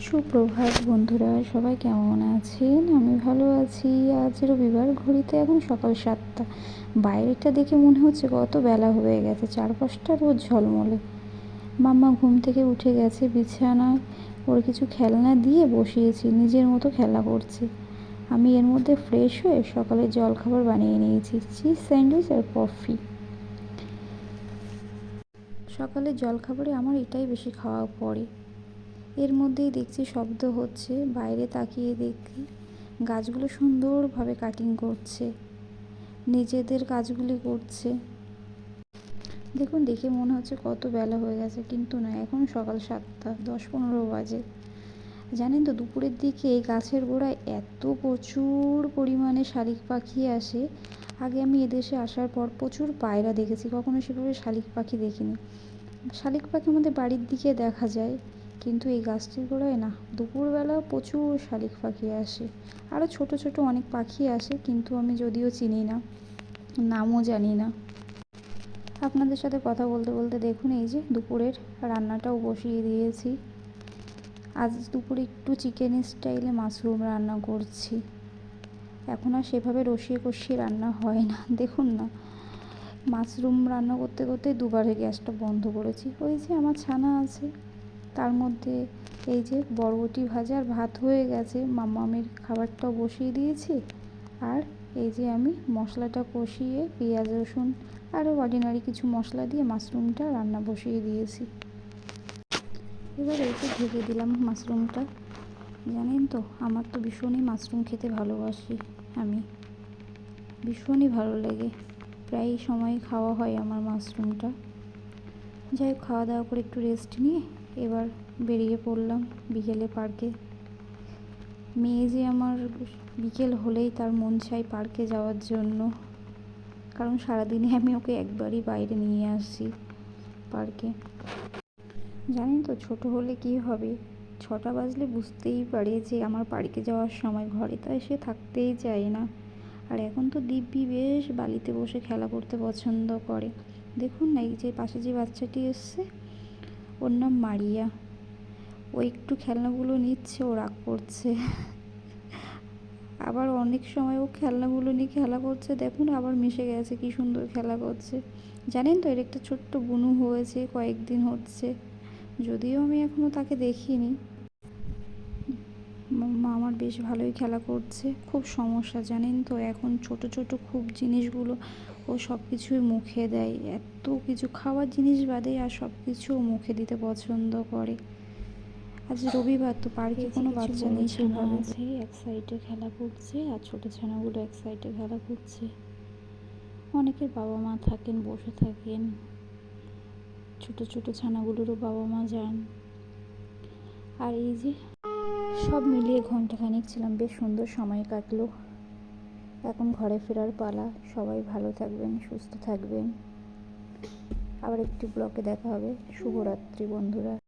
সুপ্রভাত বন্ধুরা, সবাই কেমন আছেন? আমি ভালো আছি। আজ রবিবার, ঘড়িতে এখন সকাল সাতটা। বাইরেটা দেখে মনে হচ্ছে কত বেলা হয়ে গেছে, চারপাশটা রোজ ঝলমলে। মাম্মা ঘুম থেকে উঠে গেছে বিছানায়। ওর কিছু খেলনা দিয়ে বসিয়েছি, নিজের মতো খেলা করছে। আমি এর মধ্যে ফ্রেশ হয়ে সকালে জলখাবার বানিয়ে নিয়েছি, চিজ স্যান্ডউইচ আর কফি। সকালে জলখাবারে আমার এটাই বেশি খাওয়া পড়ে। এর মধ্যেই দেখছি শব্দ হচ্ছে, বাইরে তাকিয়ে দেখি গাছগুলো সুন্দরভাবে কাটিং করছে, নিজেদের কাজগুলি করছে। দেখুন, দেখে মনে হচ্ছে কত বেলা হয়ে গেছে, কিন্তু না, এখন সকাল সাতটা দশ পনেরো বাজে। জানেন তো, দুপুরের দিকে গাছের গোড়ায় এত প্রচুর পরিমাণে শালিক পাখি আসে। আগে আমি এদেশে আসার পর প্রচুর পায়রা দেখেছি, কখনো সেভাবে শালিক পাখি দেখিনি। শালিক পাখি আমাদের বাড়ির দিকে দেখা যায়। কিন্তু এই গাছটির গোড়ায় না, দুপুরবেলা প্রচুর শালিক পাখি আসে। আরও ছোট ছোট অনেক পাখি আসে, কিন্তু আমি যদিও চিনি না, নামও জানি না। আপনাদের সাথে কথা বলতে বলতে দেখুন, এই যে দুপুরের রান্নাটাও বসিয়ে দিয়েছি। আজ দুপুরে একটু চিকেন স্টাইলে মাশরুম রান্না করছি। এখন আর সেভাবে রসিয়ে কষিয়ে রান্না হয় না, দেখুন না। মাশরুম রান্না করতে করতে দুবারে গ্যাসটা বন্ধ করেছি। ওই যে আমার ছানা আছে তার মধ্যে এই যে বরবটি ভাজা আর ভাত হয়ে গেছে, মামামের খাবারটাও বসিয়ে দিয়েছি। আর এই যে আমি মশলাটা কষিয়ে পেঁয়াজ, রসুন আরও অর্ডিনারি কিছু মশলা দিয়ে মাশরুমটা রান্না বসিয়ে দিয়েছি। এবার এই ঢেকে দিলাম মাশরুমটা। জানেন তো, আমার তো ভীষণই মাশরুম খেতে ভালোবাসি আমি। ভীষণই ভালো লাগে। প্রায় সময় খাওয়া হয় আমার মাশরুমটা। যাই হোক, খাওয়া দাওয়া করে একটু রেস্ট নিয়ে এবার বেরিয়ে পড়লাম বিকেলে পার্কে মেয়ে যে আমার বিকেল হলেই তার মন চাই পার্কে যাওয়ার জন্য। কারণ সারাদিনে আমি ওকে একবারই বাইরে নিয়ে আসি পার্কে জানেন তো, ছোট হলে কি হবে? ছটা বাজলে বুঝতেই পারে যে আমার পার্কে যাওয়ার সময় ঘরে তো এসে থাকতেই চায় না। আর এখন তো দিব্যি বেশ বালিতে বসে খেলা করতে পছন্দ করে। দেখুন না, এই যে পাশে যে বাচ্চাটি এসছে, ওর নাম মারিয়া। ও একটু খেলনাগুলো নিচ্ছে, ও রাগ করছে। আবার অনেক সময় ও খেলনাগুলো নিয়ে খেলা করছে, দেখুন আবার মিশে গেছে, কি সুন্দর খেলা করছে। জানেন তো, এর একটা ছোট্ট বুনু হয়েছে, কয়েকদিন হচ্ছে। যদিও আমি এখনও তাকে দেখিনি। মা আমার বেশ ভালোই খেলা করছে খুব সমস্যা জানেন তো? এখন ছোট ছোট খুব জিনিসগুলো ও সব কিছুই মুখে দেয়। এত কিছু খাওয়ার জিনিস বাদে আর সব কিছু মুখে দিতে পছন্দ করে। আজ রবিবার তো পার্কে কোনো বাচ্চা নেই সেভাবে। এক সাইডে খেলা করছে আর ছোটো ছানাগুলো এক সাইডে খেলা করছে। অনেকের বাবা মা থাকেন বসে থাকেন। ছোট ছোট ছানাগুলোরও বাবা মা যান। আর এই যে সব মিলিয়ে ঘন্টাখানিক ছিলাম, বেশ সুন্দর সময় কাটলো। এখন ঘরে ফেরার পালা। সবাই ভালো থাকবেন, সুস্থ থাকবেন। আবার একটি ব্লকে দেখা হবে। শুভরাত্রি, বন্ধুরা।